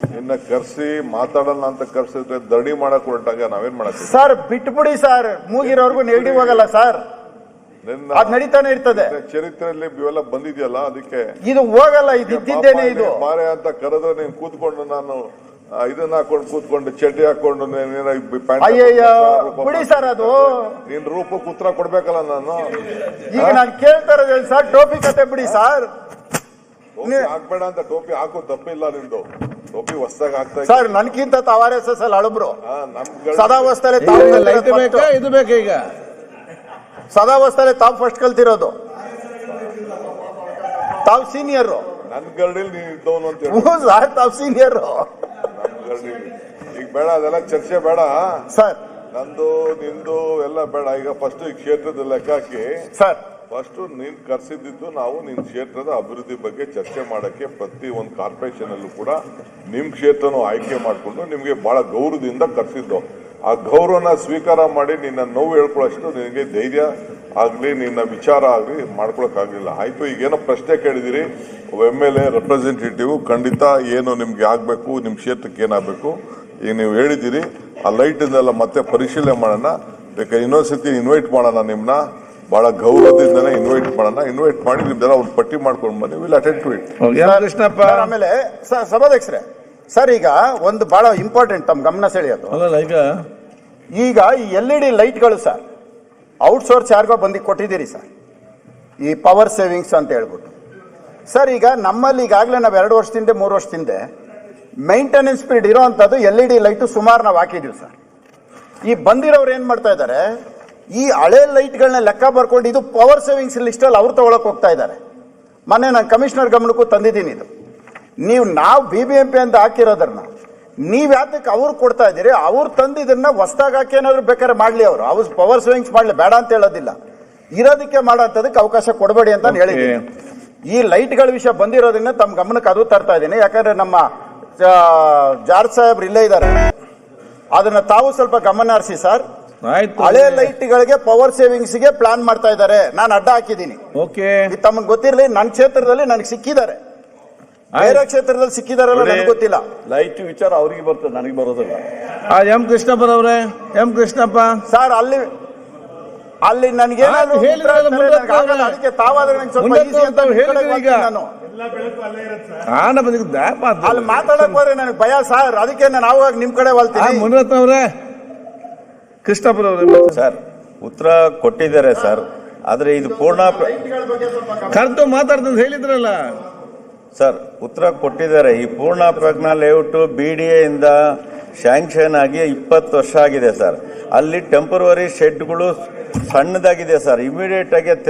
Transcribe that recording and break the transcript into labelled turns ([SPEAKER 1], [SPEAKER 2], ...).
[SPEAKER 1] ಇನ್ನ ಕರ್ಸಿ ಮಾತಾಡಲ್ಲ ಅಂತ ಕರ್ಸಿದ್ರೆ ದಣಿ ಮಾಡಕ್ ಹೊರಟಾಗ ನಾವೇನ್ ಮಾಡಕ್
[SPEAKER 2] ಸರ್ ಬಿಟ್ಬಿಡಿ ಸರ್. ಮೂಗಿರೋರ್ಗು ನೆಗಡಿ ಹೋಗಲ್ಲ ಸರ್.
[SPEAKER 1] ನಿನ್ನ
[SPEAKER 2] ಅದ್ ನಡೀತಾನೆ ಇರ್ತದೆ.
[SPEAKER 1] ಚರಿತ್ರೆಯಲ್ಲಿ ಇವೆಲ್ಲ ಬಂದಿದೆಯಲ್ಲ ಅದಕ್ಕೆ?
[SPEAKER 2] ಇದು ಹೋಗಲ್ಲ ಇದು ಇದ್ದಿದ್ದೇನೆ ಇದು.
[SPEAKER 1] ಮಾರೆ ಅಂತ ಕರೆದ್ರೆ ನೀನ್ ಕೂತ್ಕೊಂಡು ನಾನು ಆ, ಇದನ್ನ ಹಾಕೊಂಡು ಕೂತ್ಕೊಂಡು ಚಡ್ಡಿ ಹಾಕೊಂಡು ನೀನ್ ಏನೋ ಈ ಪ್ಯಾಂಟ್
[SPEAKER 2] ಅಯ್ಯಯ್ಯ
[SPEAKER 1] ಹಾಕೊಂಡು
[SPEAKER 2] ಬಿಡಿ ಸರ್ ಅದು.
[SPEAKER 1] ನಿನ್ ರೂಪಕ್ಕೆ ಉತ್ತರ ಕೊಡ್ಬೇಕಲ್ಲ ನಾನು?
[SPEAKER 2] ಈಗ ನಾನು ಕೇಳ್ತಾ ಇರೋದು ಸರ್ ಟೋಪಿ ಕತೆ ಬಿಡಿ ಸರ್.
[SPEAKER 1] ಟೋಪಿ ಹಾಕ್ಬೇಡ ಅಂತ ಟೋಪಿ ಹಾಕೋ ತಪ್ಪಿಲ್ಲ ನಿಂದು. ಟೋಪಿ ಹೊಸ್ದಾಗ ಇದ್ದೆ.
[SPEAKER 2] ಸರ್ ನನ್ಗಿಂತ ತಾವ್ ಆರ್ ಎಸ್ ಎಸ್ ಅಲ್ಲಿ ಅಳಬ್ರು. ಸದಾವಸ್ಥೆಲೆ
[SPEAKER 3] ಈಗ
[SPEAKER 2] ತಾವು
[SPEAKER 3] ಲೈಟ್ ಬೇಕಾ ಇದು ಬೇಕಾ ಈಗ?
[SPEAKER 2] ಸದಾವಸ್ಥೆಲೆ ತಾವು ಫಸ್ಟ್ ಕಲ್ತಿರೋದು. ತಾವು ಸೀನಿಯರ್
[SPEAKER 1] ನನ್ ಗರ್ಡಿಲ್ ನೀನ್ ಇದ್ದವನು ಅಂತ ಹೇಳು
[SPEAKER 2] ಹ್ಞೂ ಸರ್ ತಾವು ಸೀನಿಯರ್
[SPEAKER 1] ಈಗ ಬೇಡ ಅದೆಲ್ಲ ಚರ್ಚೆ ಬೇಡ.
[SPEAKER 2] ಸರ್
[SPEAKER 1] ನಂದು ನಿಂದು ಎಲ್ಲ ಬೇಡ. ಈಗ ಫಸ್ಟ್ ಈ ಕ್ಷೇತ್ರದ ಲೆಕ್ಕ ಹಾಕಿ.
[SPEAKER 2] ಸರ್
[SPEAKER 1] ಫಸ್ಟ್ ನೀನ್ ಕರ್ಸಿದ್ದು ನಾವು ನಿಮ್ಮ ಕ್ಷೇತ್ರದ ಅಭಿವೃದ್ಧಿ ಬಗ್ಗೆ ಚರ್ಚೆ ಮಾಡಕ್ಕೆ ಪ್ರತಿ ಒಂದು ಕಾರ್ಪೊರೇಷನ್ ಅಲ್ಲೂ ಕೂಡ ನಿಮ್ಮ ಕ್ಷೇತ್ರನೂ ಆಯ್ಕೆ ಮಾಡಿಕೊಂಡು ನಿಮಗೆ ಬಹಳ ಗೌರವದಿಂದ ಕರ್ಸಿದ್ದು. ಆ ಗೌರವನ ಸ್ವೀಕಾರ ಮಾಡಿ ನಿನ್ನ ನೋವು ಹೇಳ್ಕೊಳ್ಳೋಷ್ಟು ನಿನಗೆ ಧೈರ್ಯ ಆಗಲಿ, ನಿನ್ನ ವಿಚಾರ ಆಗಲಿ ಮಾಡ್ಕೊಳಕ್ಕಾಗಲಿಲ್ಲ. ಆಯಿತು, ಈಗೇನೋ ಪ್ರಶ್ನೆ ಕೇಳಿದಿರಿ. ಎಂ ಎಲ್ ಎ ರೆಪ್ರೆಸೆಂಟೇಟಿವ್ ಖಂಡಿತ ಏನು ನಿಮಗೆ ಆಗಬೇಕು ನಿಮ್ಮ ಕ್ಷೇತ್ರಕ್ಕೆ ಏನಾಗಬೇಕು, ಈಗ ನೀವು ಹೇಳಿದ್ದೀರಿ ಆ ಲೈಟ್ ಇಂದೆಲ್ಲ ಮತ್ತೆ ಪರಿಶೀಲನೆ ಮಾಡೋಣ. ಬೇಕಾದ್ರೆ ಇನ್ನೊಂದ್ಸತಿ ಇನ್ವೈಟ್ ಮಾಡೋಣ ನಿಮ್ನ. ಬಹಳ ಗೌರವದಿಂದನೇ ಇನ್ವೈಟ್ ಮಾಡೋಣ ಇನ್ವೈಟ್ ಮಾಡಿ ನಿಮ್ದೆಲ್ಲ ಒಂದು ಪಟ್ಟಿ ಮಾಡ್ಕೊಂಡು ಬನ್ನಿ will attend to it
[SPEAKER 3] Krishnappa?
[SPEAKER 2] Sir, ಆಮೇಲೆ ಸಭಾಧ್ಯಕ್ಷರೇ ಸರ್ ಈಗ ಒಂದು ಬಹಳ ಇಂಪಾರ್ಟೆಂಟ್ ತಮ್ಮ ಗಮನ ಸೆಳೆಯೋದು.
[SPEAKER 3] ಅಲ್ಲಲ್ಲ ಈಗ?
[SPEAKER 2] ಈಗ ಈ ಎಲ್ ಇ ಡಿ ಲೈಟ್ಗಳು ಸರ್ ಔಟ್ಸೋರ್ಸ್ ಯಾರಿಗೋ ಬಂದು ಕೊಟ್ಟಿದ್ದೀರಿ ಸರ್. ಈ ಪವರ್ ಸೇವಿಂಗ್ಸ್ ಅಂತ ಹೇಳ್ಬಿಟ್ಟು. ಸರ್ ಈಗ ನಮ್ಮಲ್ಲಿ ಈಗಾಗಲೇ ನಾವು ಎರಡು ವರ್ಷದಿಂದ ಮೂರು ವರ್ಷದಿಂದ ಮೈಂಟೆನೆನ್ಸ್ ಪೀರಿಯಡ್ ಇರೋವಂಥದ್ದು ಎಲ್ ಇ ಡಿ ಲೈಟು ಸುಮಾರು ನಾವು ಹಾಕಿದ್ದೀವಿ ಸರ್. ಈ ಬಂದಿರೋರು ಏನು ಮಾಡ್ತಾ ಇದ್ದಾರೆ ಈ ಹಳೆ ಲೈಟ್ಗಳನ್ನ ಲೆಕ್ಕ ಬರ್ಕೊಂಡು ಇದು ಪವರ್ ಸೇವಿಂಗ್ಸ್ ಲಿಸ್ಟಲ್ಲಿ ಅವ್ರು ತಗೊಳಕ್ ಹೋಗ್ತಾ ಇದ್ದಾರೆ. ಮೊನ್ನೆ ನಾನು ಕಮಿಷನರ್ ಗಮನಕ್ಕೂ ತಂದಿದ್ದೀನಿ ಇದು. ನೀವು ನಾವು ಬಿ ಬಿ ಎಂ ಪಿ ಅಂತ ಹಾಕಿರೋದ್ರನ್ನ ನೀವು ಯಾತಕ್ಕೆ ಅವ್ರು ಕೊಡ್ತಾ ಇದ್ದೀರಿ? ಅವ್ರು ತಂದಿದ್ದನ್ನ ಹೊಸ್ದಾಗ ಹಾಕಿ ಏನಾದ್ರು ಬೇಕಾದ್ರೆ ಮಾಡಲಿ ಅವರು. ಅವ್ರು ಪವರ್ ಸೇವಿಂಗ್ಸ್ ಮಾಡಲಿ ಬೇಡ ಅಂತ ಹೇಳೋದಿಲ್ಲ. ಇರೋದಕ್ಕೆ ಮಾಡೋಂಥದಕ್ಕೆ ಅವಕಾಶ ಕೊಡಬೇಡಿ ಅಂತ ಹೇಳಿದ್ದೀನಿ. ಈ ಲೈಟ್ಗಳ ವಿಷಯ ಬಂದಿರೋದನ್ನ ತಮ್ಮ ಗಮನಕ್ಕೆ ಅದು ತರ್ತಾ ಇದ್ದೀನಿ. ಯಾಕಂದ್ರೆ ನಮ್ಮ ಜಾರ್ಜ್ ಸಾಹೇಬ್ರು ಇಲ್ಲೇ ಇದ್ದಾರೆ. ಅದನ್ನ ತಾವು ಸ್ವಲ್ಪ ಗಮನ ಹರಿಸಿ ಸರ್.
[SPEAKER 3] ಆಯ್ತು.
[SPEAKER 2] ಹಳೆ ಲೈಟ್ಗಳಿಗೆ ಪವರ್ ಸೇವಿಂಗ್ಸ್ಗೆ ಪ್ಲಾನ್ ಮಾಡ್ತಾ ಇದ್ದಾರೆ. ನಾನು ಅಡ್ಡ ಹಾಕಿದೀನಿ
[SPEAKER 3] ಓಕೆ.
[SPEAKER 2] ಇದು ತಮಗೆ ಗೊತ್ತಿರಲಿ ನನ್ನ ಕ್ಷೇತ್ರದಲ್ಲಿ ನನಗೆ ಸಿಕ್ಕಿದ್ದಾರೆ. ಬೇರೆ ಕ್ಷೇತ್ರದಲ್ಲಿ ಸಿಕ್ಕಿದಾರಲ್ಲ ನನಗೆ ಗೊತ್ತಿಲ್ಲ.
[SPEAKER 4] ಲೈಟ್ ವಿಚಾರ ಅವ್ರಿಗೆ ಬರ್ತದೆ ನನಗೆ ಬರೋದಿಲ್ಲ.
[SPEAKER 3] ಆ ಎಂ ಕೃಷ್ಣಪ್ಪನವ್ರೆ ಎಂ ಕೃಷ್ಣಪ್ಪ.
[SPEAKER 2] ಸರ್ ಅಲ್ಲಿ ಅಲ್ಲಿ ನನಗೆ
[SPEAKER 3] ಹೋಗೋಣ.
[SPEAKER 2] ಅದಕ್ಕೆ ತಾವಾದ್ರೆ ನಂಗೆ ಸ್ವಲ್ಪ
[SPEAKER 3] ಮುಂದಕ್ಕೆ
[SPEAKER 2] easy ಅಂತ
[SPEAKER 3] ಹೋಗ್ತಾವೆ,
[SPEAKER 2] ಈ ಕಡೆಗೆ
[SPEAKER 3] ಹೇಳಿದ್ರಿ ಈಗ.
[SPEAKER 2] ಬರ್ತೀನಿ ನಾನು.
[SPEAKER 3] ಬಂದಿದ್ದು.
[SPEAKER 2] ಅಲ್ಲಿ ಮಾತಾಡಕ್ ಹೋದ್ರೆ ನನಗೆ ಭಯ ಸರ್ ಅದಕ್ಕೆ ನಾನು ಆವಾಗ ನಿಮ್ ಕಡೆ ಹೋಗ್ತೀನಿ
[SPEAKER 3] ಮುನಿರತ್ನ ಅವರೇ ಕೃಷ್ಣಪ್ಪನವ್ರೆ ಮತ್ತೆ.
[SPEAKER 4] ಸರ್ ಉತ್ತರ ಕೊಟ್ಟಿದ್ದಾರೆ ಸರ್ ಆದ್ರೆ ಇದು ಪೂರ್ಣ ಪ್ರ-
[SPEAKER 3] ಕರೆದು ಮಾತಾಡ್ತಂತ ಹೇಳಿದ್ರಲ್ಲ.
[SPEAKER 4] ಸರ್ ಉತ್ತರ ಕೊಟ್ಟಿದ್ದಾರೆ. ಈ Poorna Pragna layout B D ಇಂದ ಶಾಂಕ್ಷನ್ ಆಗಿ ಇಪ್ಪತ್ತು ವರ್ಷ ಆಗಿದೆ ಸರ್. ಅಲ್ಲಿ ಟೆಂಪರವರಿ ಶೆಡ್ಗಳು ಸಣ್ಣದಾಗಿದೆ ಸರ್. ಇಮಿಡಿಯೇಟ್ ಆಗಿ